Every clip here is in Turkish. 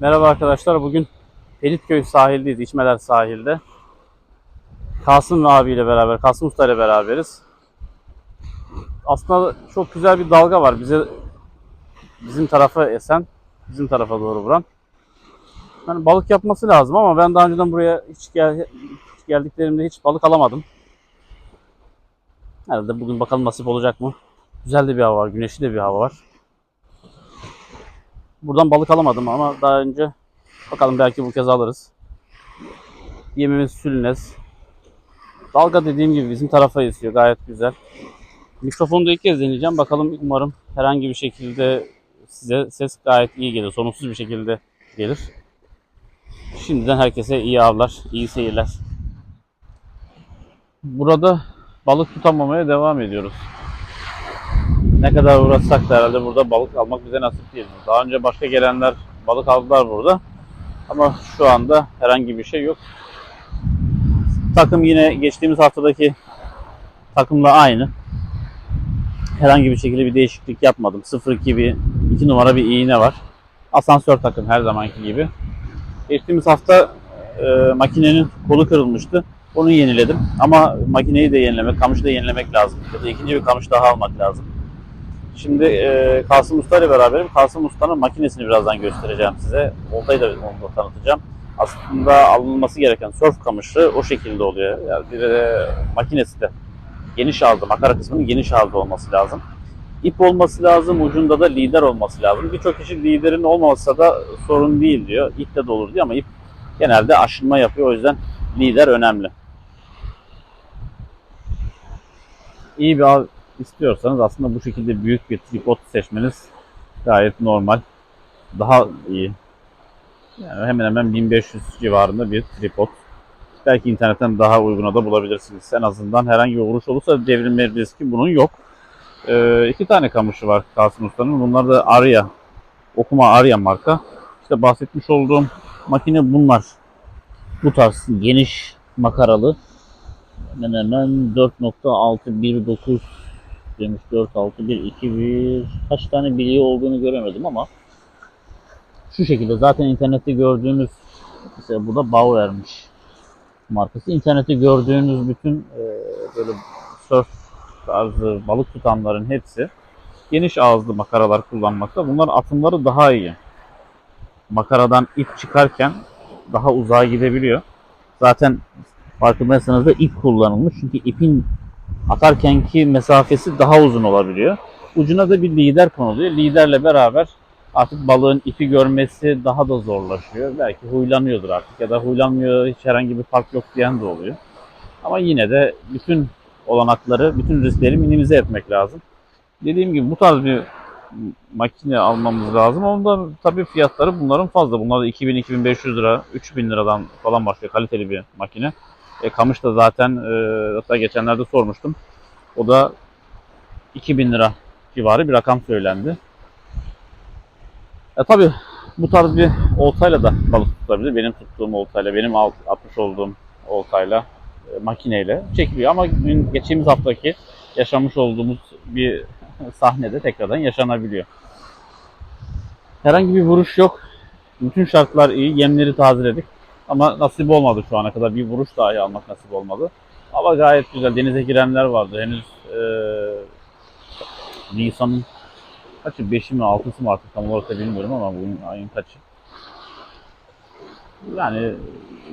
Merhaba arkadaşlar. Bugün Pelitköy sahildeyiz. İçmeler sahilde. Kasım abiyle beraber, Kasım Usta ile beraberiz. Aslında çok güzel bir dalga var. Bize bizim tarafa esen, bizim tarafa doğru vuran. Yani balık yapması lazım ama ben daha önceden buraya hiç, gel, hiç geldiklerimde hiç balık alamadım. Herhalde bugün bakalım nasip olacak mı? Güzel de bir hava var, güneşli de bir hava var. Buradan balık alamadım ama daha önce bakalım belki bu kez alırız. Yemimiz sülnes. Dalga dediğim gibi bizim tarafa esiyor gayet güzel. Mikrofonu da ilk kez deneyeceğim. Bakalım umarım herhangi bir şekilde size ses gayet iyi gelir. Sorunsuz bir şekilde gelir. Şimdiden herkese iyi avlar, iyi seyirler. Burada balık tutamamaya devam ediyoruz. Ne kadar uğraşsak da herhalde burada balık almak bize nasip değil. Daha önce başka gelenler balık aldılar burada. Ama şu anda herhangi bir şey yok. Takım yine geçtiğimiz haftadaki takımla aynı. Herhangi bir şekilde bir değişiklik yapmadım. 0-2 bir 2 numara bir iğne var. Asansör takım her zamanki gibi. Geçtiğimiz hafta e, makinenin kolu kırılmıştı. Onu yeniledim. Ama makineyi de yenilemek, kamışı da yenilemek lazım. Ya da ikinci bir kamış daha almak lazım. Şimdi e, Kasım Usta ile beraberim. Kasım Usta'nın makinesini birazdan göstereceğim size. Oltayı da onu da tanıtacağım. Aslında alınması gereken surf kamışı o şekilde oluyor. Yani bir e, makinesi de geniş ağızlı, makara kısmının geniş ağızlı olması lazım. İp olması lazım, ucunda da lider olması lazım. Birçok kişi liderin olmasa da sorun değil diyor. İple de olur diyor ama ip genelde aşınma yapıyor. O yüzden lider önemli. İyi bir istiyorsanız aslında bu şekilde büyük bir tripod seçmeniz gayet normal. Daha iyi. Yani hemen hemen 1500 civarında bir tripod. Belki internetten daha uyguna da bulabilirsiniz. En azından herhangi bir vuruş olursa devrilme riski bunun yok. Ee, iki tane kamışı var Kasım Usta'nın. Bunlar da Arya. Okuma Arya marka. İşte bahsetmiş olduğum makine bunlar. Bu tarz geniş makaralı. Hemen hemen 4.619 demiş 4, 6, 1, 2, 1 kaç tane bileği olduğunu göremedim ama şu şekilde zaten internette gördüğünüz mesela burada Bauer'miş markası. İnternette gördüğünüz bütün e, böyle surf tarzı balık tutanların hepsi geniş ağızlı makaralar kullanmakta. Bunlar atımları daha iyi. Makaradan ip çıkarken daha uzağa gidebiliyor. Zaten farkındaysanız da ip kullanılmış. Çünkü ipin atarkenki mesafesi daha uzun olabiliyor. Ucuna da bir lider konuluyor. Liderle beraber artık balığın ipi görmesi daha da zorlaşıyor. Belki huylanıyordur artık ya da huylanmıyor hiç herhangi bir fark yok diyen de oluyor. Ama yine de bütün olanakları, bütün riskleri minimize etmek lazım. Dediğim gibi bu tarz bir makine almamız lazım. Onda tabii fiyatları bunların fazla. Bunlar da 2000-2500 lira, 3000 liradan falan başlıyor kaliteli bir makine. E, kamış da zaten e, hatta geçenlerde sormuştum. O da 2000 lira civarı bir rakam söylendi. E tabi bu tarz bir oltayla da balık tutulabilir. Benim tuttuğum oltayla, benim alt, atmış olduğum oltayla, e, makineyle çekiliyor. Ama dün geçtiğimiz haftaki yaşamış olduğumuz bir sahnede tekrardan yaşanabiliyor. Herhangi bir vuruş yok. Bütün şartlar iyi. Yemleri tazeledik. Ama nasip olmadı şu ana kadar. Bir vuruş dahi almak nasip olmadı. Ama gayet güzel. Denize girenler vardı. Henüz e, Nisan'ın kaçı? 5'i mi 6'sı mı artık tam olarak da bilmiyorum ama bugün ayın kaçı. Yani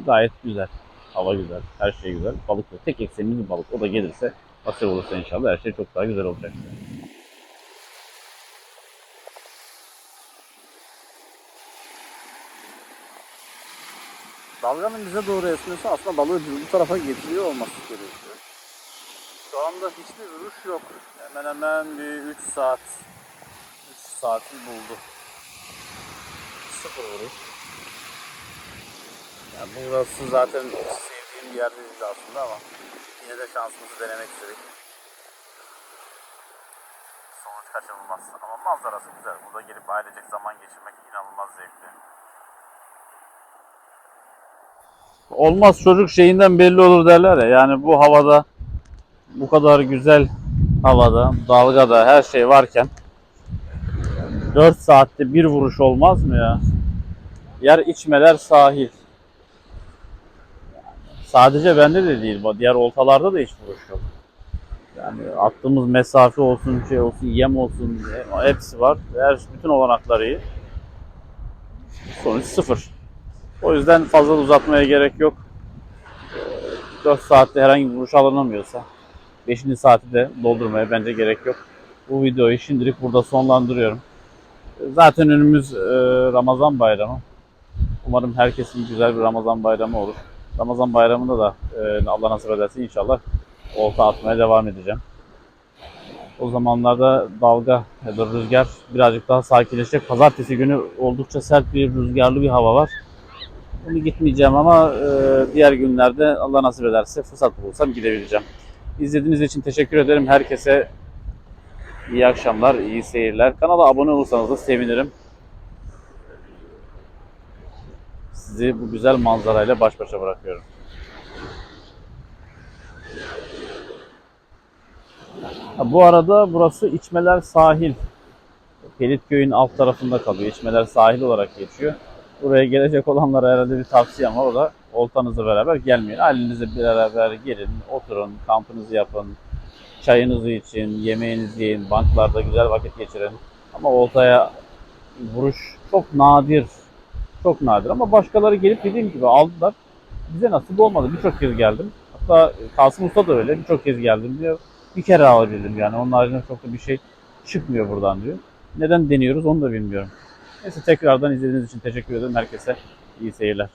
gayet güzel. Hava güzel. Her şey güzel. Balık da tek eksiğimiz balık. O da gelirse nasip olursa inşallah her şey çok daha güzel olacak. Dalganın bize doğru esmesi aslında balığı bu tarafa getiriyor olması gerekiyor. Şu anda hiçbir vuruş yok. Hemen hemen bir 3 saat 3 saati buldu. Sıfır vuruş. Yani burası zaten sevdiğim bir yer değildi aslında ama yine de şansımızı denemek istedik. Sonuç kaçınılmaz ama manzarası güzel. Burada gelip ailecek zaman geçirmek inanılmaz zevkli. Olmaz çocuk şeyinden belli olur derler ya. Yani bu havada bu kadar güzel havada, dalgada her şey varken 4 saatte bir vuruş olmaz mı ya? Yer içmeler sahil. Sadece bende de değil. Diğer oltalarda da hiç vuruş yok. Yani attığımız mesafe olsun, şey olsun, yem olsun hepsi var. Her bütün olanakları iyi. Sonuç sıfır. O yüzden fazla uzatmaya gerek yok. 4 saatte herhangi bir vuruş alınamıyorsa 5. saati de doldurmaya bence gerek yok. Bu videoyu şimdilik burada sonlandırıyorum. Zaten önümüz e, Ramazan bayramı. Umarım herkesin güzel bir Ramazan bayramı olur. Ramazan bayramında da e, Allah nasip ederse inşallah olta atmaya devam edeceğim. O zamanlarda dalga ya da rüzgar birazcık daha sakinleşecek. Pazartesi günü oldukça sert bir rüzgarlı bir hava var. Bunu gitmeyeceğim ama e, diğer günlerde Allah nasip ederse fırsat bulursam gidebileceğim. İzlediğiniz için teşekkür ederim. Herkese iyi akşamlar, iyi seyirler. Kanala abone olursanız da sevinirim. Sizi bu güzel manzarayla baş başa bırakıyorum. Bu arada burası İçmeler Sahil. Pelitköy'ün alt tarafında kalıyor. İçmeler Sahil olarak geçiyor. Buraya gelecek olanlara herhalde bir tavsiyem var. O da oltanızla beraber gelmeyin. Ailenizle beraber gelin, oturun, kampınızı yapın, çayınızı için, yemeğinizi yiyin, banklarda güzel vakit geçirin. Ama oltaya vuruş çok nadir. Çok nadir ama başkaları gelip dediğim gibi aldılar. Bize nasip olmadı. Birçok kez geldim. Hatta Kasım Usta da öyle. Birçok kez geldim diyor. Bir kere alabildim yani. Onun haricinde çok da bir şey çıkmıyor buradan diyor. Neden deniyoruz onu da bilmiyorum. Neyse tekrardan izlediğiniz için teşekkür ederim. Herkese iyi seyirler.